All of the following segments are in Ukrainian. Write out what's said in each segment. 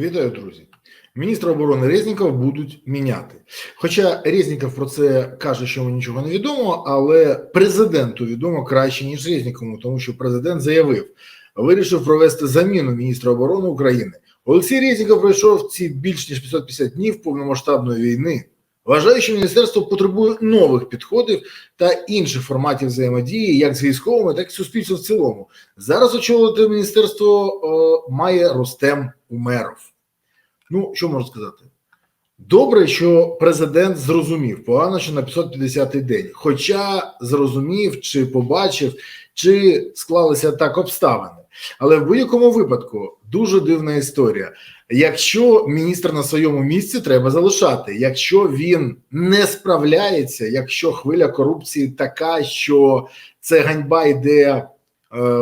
Вітаю, друзі. Міністра оборони Резніков будуть міняти. Хоча Резніков про це каже, що йому нічого не відомо, але президенту відомо краще ніж Резнікову, тому що президент заявив, вирішив провести заміну міністра оборони України. Олексій Резніков пройшов ці більш ніж 550 днів повномасштабної війни. Вважаю, що міністерство потребує нових підходів та інших форматів взаємодії, як з військовими, так і з суспільством в цілому. Зараз очолити міністерство е, має Рустем Умеров. Ну, що можу сказати? Добре, що президент зрозумів, погано, що на 550-й день. Хоча зрозумів, чи побачив, чи склалися так обставини. Але в будь-якому випадку дуже дивна історія. Якщо міністр на своєму місці треба залишати, якщо він не справляється, якщо хвиля корупції така, що це ганьба йде е,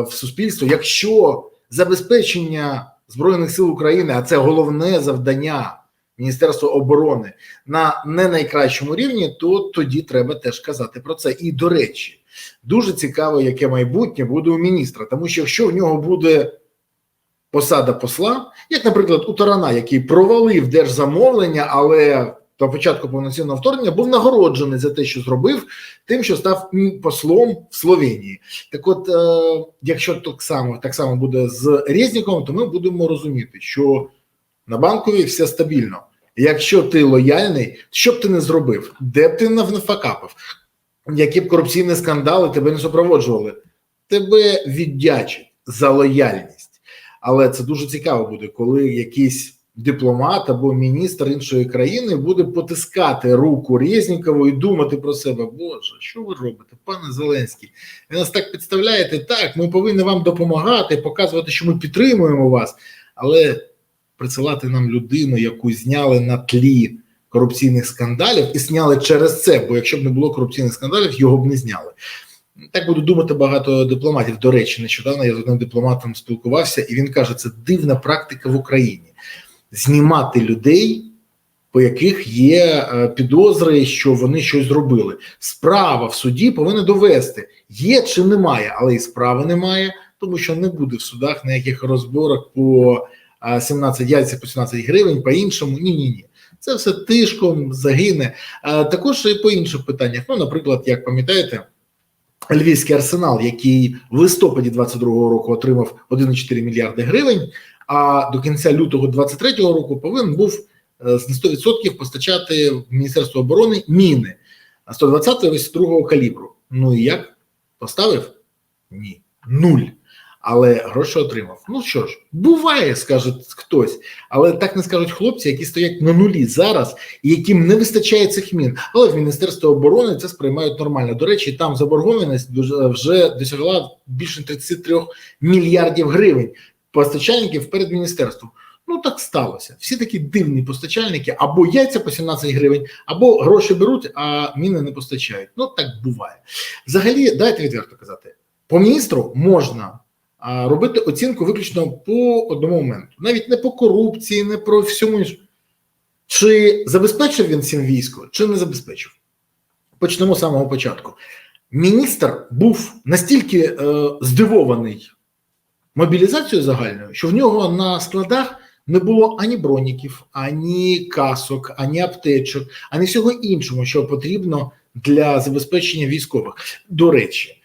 в суспільство, якщо забезпечення збройних сил України, а це головне завдання Міністерства оборони на не найкращому рівні, то тоді треба теж казати про це. І до речі, дуже цікаво, яке майбутнє буде у міністра, тому що якщо в нього буде посада посла, як, наприклад, у Тарана, який провалив держзамовлення, але до початку повноцінного вторгнення був нагороджений за те, що зробив, тим, що став послом в Словенії. Так, от, е, якщо так само так само буде з Резніком, то ми будемо розуміти, що на банковій все стабільно. Якщо ти лояльний, що б ти не зробив, де б ти не нафакапив, які б корупційні скандали тебе не супроводжували, тебе віддячать за лояльність. Але це дуже цікаво буде, коли якийсь дипломат або міністр іншої країни буде потискати руку Резнікову і думати про себе. Боже, що ви робите, пане Зеленський? Ви нас так підставляєте. Так, ми повинні вам допомагати, показувати, що ми підтримуємо вас, але присилати нам людину, яку зняли на тлі корупційних скандалів, і зняли через це. Бо якщо б не було корупційних скандалів, його б не зняли. Так буду думати багато дипломатів. До речі, нещодавно я з одним дипломатом спілкувався, і він каже, це дивна практика в Україні знімати людей, по яких є е, підозри, що вони щось зробили. Справа в суді повинна довести, є чи немає, але і справи немає, тому що не буде в судах ніяких розборок по 17 яйців по 17 гривень, по іншому. Ні, ні, ні. Це все тишком загине. А також і по інших питаннях. Ну, наприклад, як пам'ятаєте. Львівський арсенал, який в листопаді 22-го року отримав 1,4 мільярди гривень, а до кінця лютого 23-го року повинен був е, з 100% постачати в Міністерство оборони міни 120-го калібру. Ну і як поставив? Ні, нуль. Але гроші отримав. Ну що ж, буває, скаже хтось, але так не скажуть хлопці, які стоять на нулі зараз і яким не вистачає цих мін. Але в Міністерстві оборони це сприймають нормально. До речі, там заборгованість вже досягла більше 33 мільярдів гривень постачальників перед міністерством. Ну так сталося. Всі такі дивні постачальники або яйця по 17 гривень, або гроші беруть, а міни не постачають. Ну так буває. Взагалі, дайте відверто казати, по міністру можна робити оцінку виключно по одному моменту, навіть не по корупції, не про всьому іншому. Чи забезпечив він цим військо, чи не забезпечив? Почнемо з самого початку. Міністр був настільки е, здивований мобілізацією загальною, що в нього на складах не було ані броніків, ані касок, ані аптечок, ані всього іншого, що потрібно для забезпечення військових. До речі.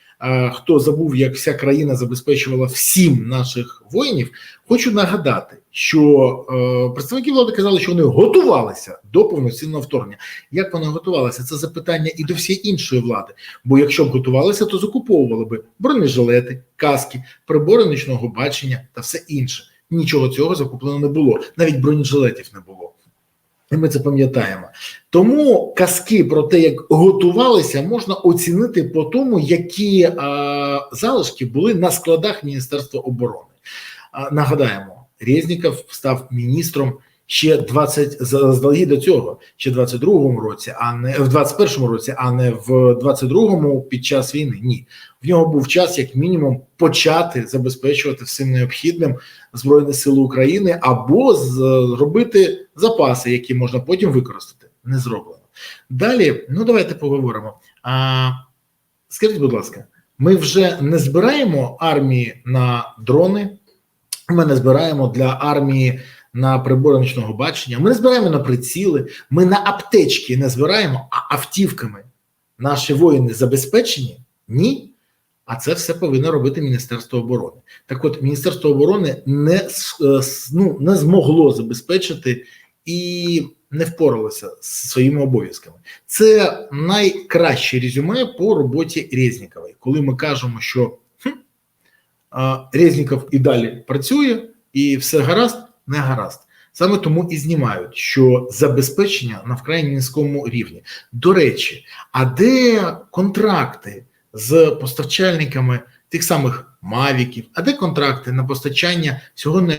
Хто забув, як вся країна забезпечувала всім наших воїнів, хочу нагадати, що е, представники влади казали, що вони готувалися до повноцінного вторгнення. Як вони готувалися? Це запитання і до всієї іншої влади. Бо якщо б готувалися, то закуповували би бронежилети, каски, прибори нічного бачення та все інше. Нічого цього закуплено не було, навіть бронежилетів не було. І ми це пам'ятаємо. Тому казки про те, як готувалися, можна оцінити по тому, які а, залишки були на складах Міністерства оборони. А, нагадаємо, Резніков став міністром ще 20 заздалегідь до цього, ще в 22-му році, а не в 21-му році, а не в 22-му під час війни. Ні, в нього був час, як мінімум, почати забезпечувати всім необхідним збройні сили України або зробити запаси, які можна потім використати. Не зроблено. Далі, ну давайте поговоримо. А скажіть, будь ласка, ми вже не збираємо армії на дрони. Ми не збираємо для армії на прибори нічного бачення. Ми не збираємо на приціли, ми на аптечки не збираємо, а автівками. Наші воїни забезпечені? Ні. А це все повинно робити Міністерство оборони. Так от, Міністерство оборони не, е, ну, не змогло забезпечити і не впоралося з своїми обов'язками. Це найкраще резюме по роботі Резнікової, коли ми кажемо, що хм, Резніков і далі працює, і все гаразд, не гаразд. Саме тому і знімають, що забезпечення на вкрай низькому рівні. До речі, а де контракти з постачальниками тих самих мавіків, а де контракти на постачання всього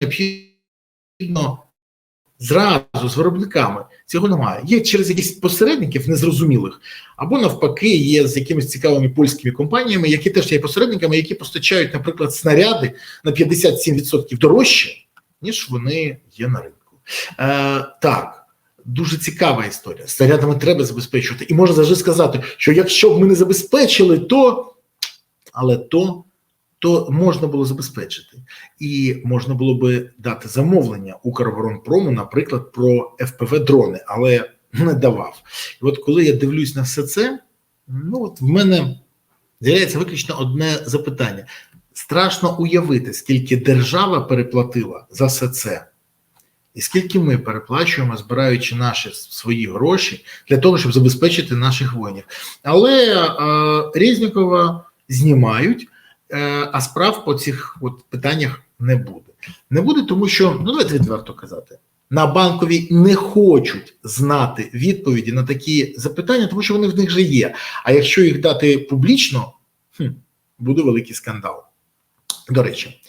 необхідного зразу з виробниками? Цього немає. Є через якісь посередників незрозумілих, або навпаки, є з якимись цікавими польськими компаніями, які теж є посередниками, які постачають, наприклад, снаряди на 57% дорожче, ніж вони є на ринку. Е, так. Дуже цікава історія. Снарядами треба забезпечувати. І можна завжди сказати, що якщо б ми не забезпечили, то але то, то можна було забезпечити. І можна було би дати замовлення Укроборонпрому, наприклад, про ФПВ-дрони, але не давав. І от коли я дивлюсь на все це, ну от в мене з'являється виключно одне запитання: страшно уявити, скільки держава переплатила за все це. І скільки ми переплачуємо, збираючи наші свої гроші для того, щоб забезпечити наших воїнів. Але е, Резнікова знімають, е, а справ по цих от питаннях не буде. Не буде, тому що, ну давайте відверто казати, на банковій не хочуть знати відповіді на такі запитання, тому що вони в них вже є. А якщо їх дати публічно, хм, буде великий скандал. До речі.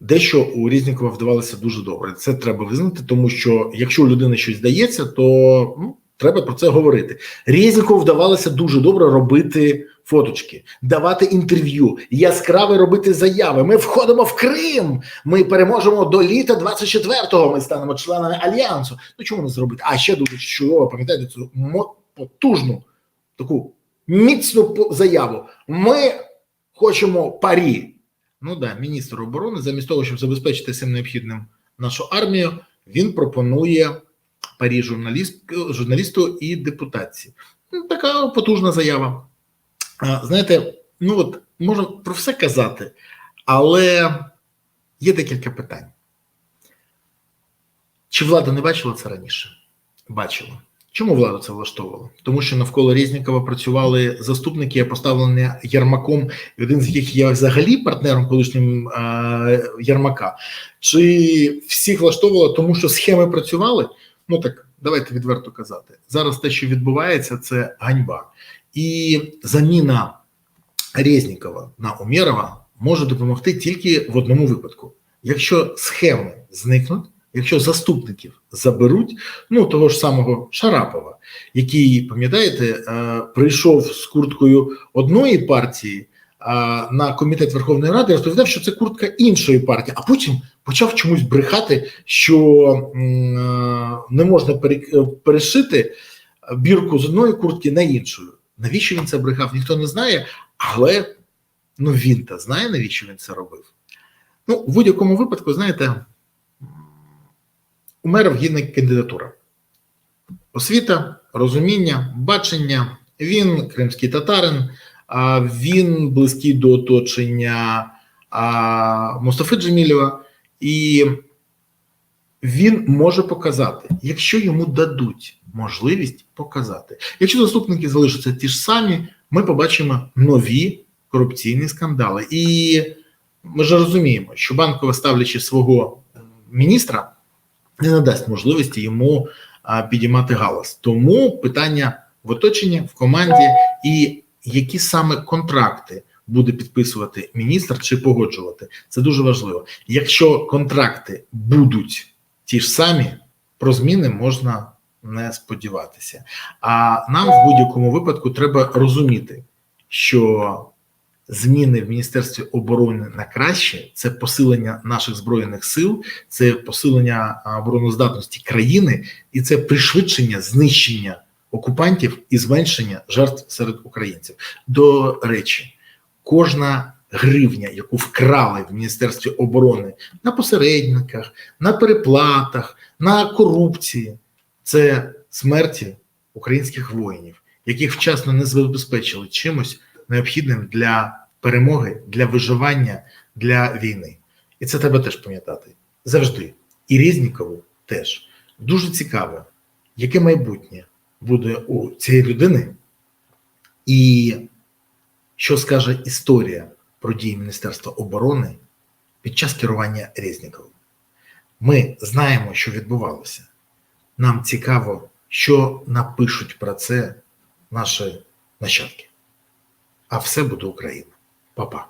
Дещо у Різнікова вдавалося дуже добре. Це треба визнати, тому що якщо у людини щось здається, то ну, треба про це говорити. Різнікову вдавалося дуже добре робити фоточки, давати інтерв'ю, яскраво робити заяви. Ми входимо в Крим. Ми переможемо до літа 24-го. Ми станемо членами альянсу. Ну чому не зробити? А ще дуже чудово, пам'ятаєте цю потужну таку міцну заяву. Ми хочемо парі. Ну да, міністр оборони, замість того, щоб забезпечити всім необхідним нашу армію, він пропонує парі журналіст, журналісту і депутації. Ну, така потужна заява. А, знаєте, ну от можна про все казати, але є декілька питань. Чи влада не бачила це раніше? Бачила. Чому влада це влаштовувала? Тому що навколо Резнікова працювали заступники, поставлені Єрмаком, і один з яких є взагалі партнером колишнім е, Єрмака. Чи всіх влаштовувало, тому що схеми працювали? Ну так давайте відверто казати. Зараз те, що відбувається, це ганьба. І заміна Резнікова на Умєрова може допомогти тільки в одному випадку: якщо схеми зникнуть. Якщо заступників заберуть, ну того ж самого Шарапова, який, пам'ятаєте, е, прийшов з курткою одної партії на комітет Верховної Ради, розповідав, що це куртка іншої партії, а потім почав чомусь брехати, що е, не можна перешити бірку з одної куртки на іншу. Навіщо він це брехав? Ніхто не знає, але ну він та знає, навіщо він це робив. Ну, в будь-якому випадку, знаєте. У мера вгідна кандидатура. Освіта, розуміння, бачення. Він кримський татарин, він близький до оточення Мустафи Джемілєва, і він може показати, якщо йому дадуть можливість показати. Якщо заступники залишаться ті ж самі, ми побачимо нові корупційні скандали. І ми ж розуміємо, що банкове ставлячи свого міністра не надасть можливості йому а, підіймати галас. Тому питання в оточенні, в команді і які саме контракти буде підписувати міністр чи погоджувати. Це дуже важливо. Якщо контракти будуть ті ж самі, про зміни можна не сподіватися. А нам в будь-якому випадку треба розуміти, що зміни в Міністерстві оборони на краще це посилення наших збройних сил, це посилення обороноздатності країни, і це пришвидшення знищення окупантів і зменшення жертв серед українців. До речі, кожна гривня, яку вкрали в Міністерстві оборони на посередниках, на переплатах, на корупції, це смерті українських воїнів, яких вчасно не забезпечили чимось необхідним для перемоги, для виживання, для війни. І це треба теж пам'ятати завжди. І Різнікову теж дуже цікаво, яке майбутнє буде у цієї людини, і що скаже історія про дії Міністерства оборони під час керування Резніковим. Ми знаємо, що відбувалося. Нам цікаво, що напишуть про це наші нащадки. А все буде Україна. Па-па.